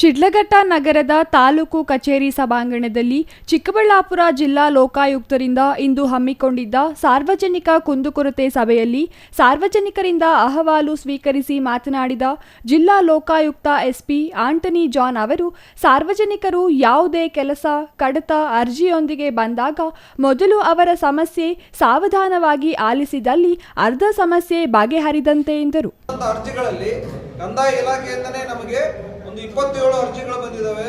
ಶಿಡ್ಲಘಟ್ಟ ನಗರದ ತಾಲೂಕು ಕಚೇರಿ ಸಭಾಂಗಣದಲ್ಲಿ ಚಿಕ್ಕಬಳ್ಳಾಪುರ ಜಿಲ್ಲಾ ಲೋಕಾಯುಕ್ತರಿಂದ ಇಂದು ಹಮ್ಮಿಕೊಂಡಿದ್ದ ಸಾರ್ವಜನಿಕ ಕುಂದುಕೊರತೆ ಸಭೆಯಲ್ಲಿ ಸಾರ್ವಜನಿಕರಿಂದ ಅಹವಾಲು ಸ್ವೀಕರಿಸಿ ಮಾತನಾಡಿದ ಜಿಲ್ಲಾ ಲೋಕಾಯುಕ್ತ ಎಸ್ಪಿ ಆಂಟನಿ ಜಾನ್ ಅವರು, ಸಾರ್ವಜನಿಕರು ಯಾವುದೇ ಕೆಲಸ, ಕಡತ, ಅರ್ಜಿಯೊಂದಿಗೆ ಬಂದಾಗ ಮೊದಲು ಅವರ ಸಮಸ್ಯೆ ಸಾವಧಾನವಾಗಿ ಆಲಿಸಿದಲ್ಲಿ ಅರ್ಧ ಸಮಸ್ಯೆ ಬಗೆಹರಿದಂತೆ ಎಂದರು. ಒಂದು ಇಪ್ಪತ್ತೇಳು ಅರ್ಜಿಗಳು ಬಂದಿದ್ದಾವೆ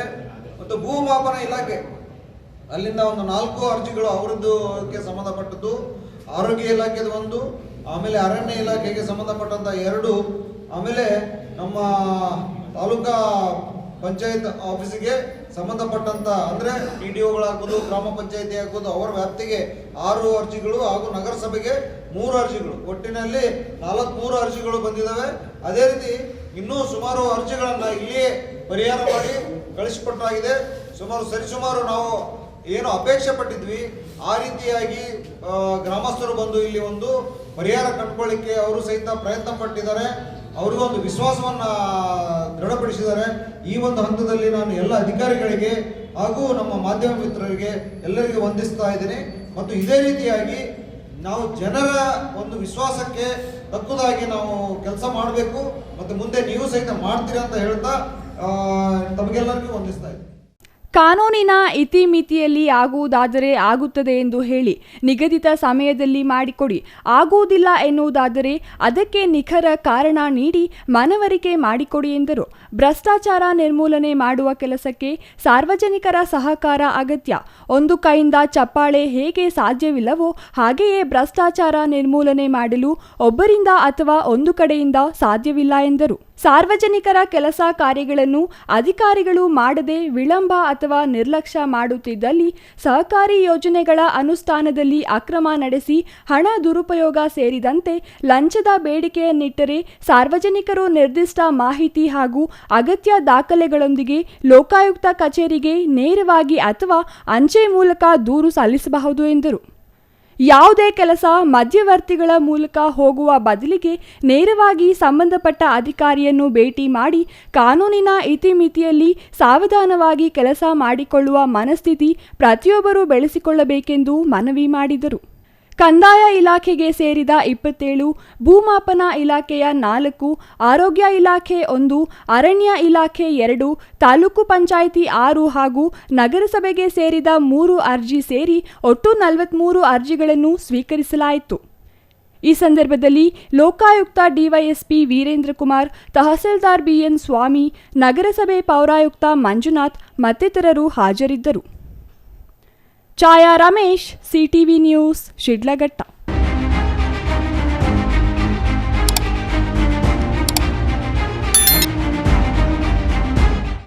ಮತ್ತು ಭೂಮಾಪನ ಇಲಾಖೆ, ಅಲ್ಲಿಂದ ಒಂದು ನಾಲ್ಕು ಅರ್ಜಿಗಳು ಅವರದ್ದಕ್ಕೆ ಸಂಬಂಧಪಟ್ಟದ್ದು. ಆರೋಗ್ಯ ಇಲಾಖೆದು ಒಂದು, ಆಮೇಲೆ ಅರಣ್ಯ ಇಲಾಖೆಗೆ ಸಂಬಂಧಪಟ್ಟಂತ ಎರಡು. ಆಮೇಲೆ ನಮ್ಮ ತಾಲೂಕಾ ಪಂಚಾಯತ್ ಆಫೀಸಿಗೆ ಸಂಬಂಧಪಟ್ಟಂತ, ಅಂದ್ರೆ ಡಿ ಡಿ ಒಗಳಾಗ್ಬೋದು ಗ್ರಾಮ ಪಂಚಾಯತಿ ಆಗ್ಬೋದು ಅವರ ವ್ಯಾಪ್ತಿಗೆ ಆರು ಅರ್ಜಿಗಳು ಹಾಗೂ ನಗರಸಭೆಗೆ ಮೂರು ಅರ್ಜಿಗಳು. ಒಟ್ಟಿನಲ್ಲಿ ನಾಲ್ಕುಮೂರು ಅರ್ಜಿಗಳು ಬಂದಿದ್ದಾವೆ ಅದೇ ರೀತಿ ಇನ್ನೂ ಸುಮಾರು ಅರ್ಜಿಗಳನ್ನ ಇಲ್ಲಿ ಪರಿಹಾರ ಮಾಡಿ ಕಳಿಸಿಕೊಟ್ಟಾಗಿದೆ. ಸುಮಾರು ಸರಿಸುಮಾರು ನಾವು ಏನು ಅಪೇಕ್ಷೆ ಪಟ್ಟಿದ್ವಿ. ಆ ರೀತಿಯಾಗಿ ಗ್ರಾಮಸ್ಥರು ಬಂದು ಇಲ್ಲಿ ಒಂದು ಪರಿಹಾರ ಕಂಡುಕೊಳ್ಳಿಕ್ಕೆ ಅವರು ಸಹಿತ ಪ್ರಯತ್ನ ಪಟ್ಟಿದ್ದಾರೆ. ಅವರಿಗೂ ಒಂದು ವಿಶ್ವಾಸವನ್ನ ದೃಢಪಡಿಸಿದ್ದಾರೆ. ಈ ಒಂದು ಹಂತದಲ್ಲಿ ನಾನು ಎಲ್ಲ ಅಧಿಕಾರಿಗಳಿಗೆ ಹಾಗೂ ನಮ್ಮ ಮಾಧ್ಯಮ ಮಿತ್ರರಿಗೆ ಎಲ್ಲರಿಗೂ ವಂದಿಸ್ತಾ ಇದ್ದೀನಿ. ಮತ್ತು ಇದೇ ರೀತಿಯಾಗಿ ನಾವು ಜನರ ಒಂದು ವಿಶ್ವಾಸಕ್ಕೆ ತಕ್ಕುದಾಗಿ ನಾವು ಕೆಲಸ ಮಾಡಬೇಕು, ಮತ್ತು ಮುಂದೆ ನೀವು ಸಹಿತ ಮಾಡ್ತೀರಾ ಅಂತ ಹೇಳ್ತಾ ತಮಗೆಲ್ಲರಿಗೂ ವಂದಿಸ್ತಾ ಇದ್ದೀನಿ. ಕಾನೂನಿನ ಇತಿಮಿತಿಯಲ್ಲಿ ಆಗುವುದಾದರೆ ಆಗುತ್ತದೆ ಎಂದು ಹೇಳಿ ನಿಗದಿತ ಸಮಯದಲ್ಲಿ ಮಾಡಿಕೊಡಿ. ಆಗುವುದಿಲ್ಲ ಎನ್ನುವುದಾದರೆ ಅದಕ್ಕೆ ನಿಖರ ಕಾರಣ ನೀಡಿ ಮನವರಿಕೆ ಮಾಡಿಕೊಡಿ ಎಂದರು. ಭ್ರಷ್ಟಾಚಾರ ನಿರ್ಮೂಲನೆ ಮಾಡುವ ಕೆಲಸಕ್ಕೆ ಸಾರ್ವಜನಿಕರ ಸಹಕಾರ ಅಗತ್ಯ. ಒಂದು ಕೈಯಿಂದ ಚಪ್ಪಾಳೆ ಹೇಗೆ ಸಾಧ್ಯವಿಲ್ಲವೋ ಹಾಗೆಯೇ ಭ್ರಷ್ಟಾಚಾರ ನಿರ್ಮೂಲನೆ ಮಾಡಲು ಒಬ್ಬರಿಂದ ಅಥವಾ ಒಂದು ಕಡೆಯಿಂದ ಸಾಧ್ಯವಿಲ್ಲ ಎಂದರು. ಸಾರ್ವಜನಿಕರ ಕೆಲಸ ಕಾರ್ಯಗಳನ್ನು ಅಧಿಕಾರಿಗಳು ಮಾಡದೆ ವಿಳಂಬ ಅಥವಾ ನಿರ್ಲಕ್ಷ್ಯ ಮಾಡುತ್ತಿದ್ದಲ್ಲಿ ಸಹಕಾರಿ ಯೋಜನೆಗಳ ಅನುಷ್ಠಾನದಲ್ಲಿ ಅಕ್ರಮ ನಡೆಸಿ ಹಣ ದುರುಪಯೋಗ ಸೇರಿದಂತೆ ಲಂಚದ ಬೇಡಿಕೆಯನ್ನಿಟ್ಟರೆ ಸಾರ್ವಜನಿಕರು ನಿರ್ದಿಷ್ಟ ಮಾಹಿತಿ ಹಾಗೂ ಅಗತ್ಯ ದಾಖಲೆಗಳೊಂದಿಗೆ ಲೋಕಾಯುಕ್ತ ಕಚೇರಿಗೆ ನೇರವಾಗಿ ಅಥವಾ ಅಂಚೆ ಮೂಲಕ ದೂರು ಸಲ್ಲಿಸಬಹುದು ಎಂದರು. ಯಾವುದೇ ಕೆಲಸ ಮಧ್ಯವರ್ತಿಗಳ ಮೂಲಕ ಹೋಗುವ ಬದಲಿಗೆ ನೇರವಾಗಿ ಸಂಬಂಧಪಟ್ಟ ಅಧಿಕಾರಿಯನ್ನು ಭೇಟಿ ಮಾಡಿ ಕಾನೂನಿನ ಇತಿಮಿತಿಯಲ್ಲಿ ಸಾವಧಾನವಾಗಿ ಕೆಲಸ ಮಾಡಿಕೊಳ್ಳುವ ಮನಸ್ಥಿತಿ ಪ್ರತಿಯೊಬ್ಬರೂ ಬೆಳೆಸಿಕೊಳ್ಳಬೇಕೆಂದು ಮನವಿ ಮಾಡಿದರು. ಕಂದಾಯ ಇಲಾಖೆಗೆ ಸೇರಿದ ಇಪ್ಪತ್ತೇಳು, ಭೂಮಾಪನ ಇಲಾಖೆಯ ನಾಲ್ಕು, ಆರೋಗ್ಯ ಇಲಾಖೆ ಒಂದು, ಅರಣ್ಯ ಇಲಾಖೆ ಎರಡು, ತಾಲೂಕು ಪಂಚಾಯಿತಿ ಆರು ಹಾಗೂ ನಗರಸಭೆಗೆ ಸೇರಿದ ಮೂರು ಅರ್ಜಿ ಸೇರಿ ಒಟ್ಟು ನಲವತ್ತ್ಮೂರು ಅರ್ಜಿಗಳನ್ನು ಸ್ವೀಕರಿಸಲಾಯಿತು. ಈ ಸಂದರ್ಭದಲ್ಲಿ ಲೋಕಾಯುಕ್ತ ಡಿವೈಎಸ್ಪಿ ವೀರೇಂದ್ರ ಕುಮಾರ್, ತಹಸೀಲ್ದಾರ್ ಬಿಎನ್ ಸ್ವಾಮಿ, ನಗರಸಭೆ ಪೌರಾಯುಕ್ತ ಮಂಜುನಾಥ್ ಮತ್ತಿತರರು ಹಾಜರಿದ್ದರು. Chhaya Ramesh CTV news Sidlaghatta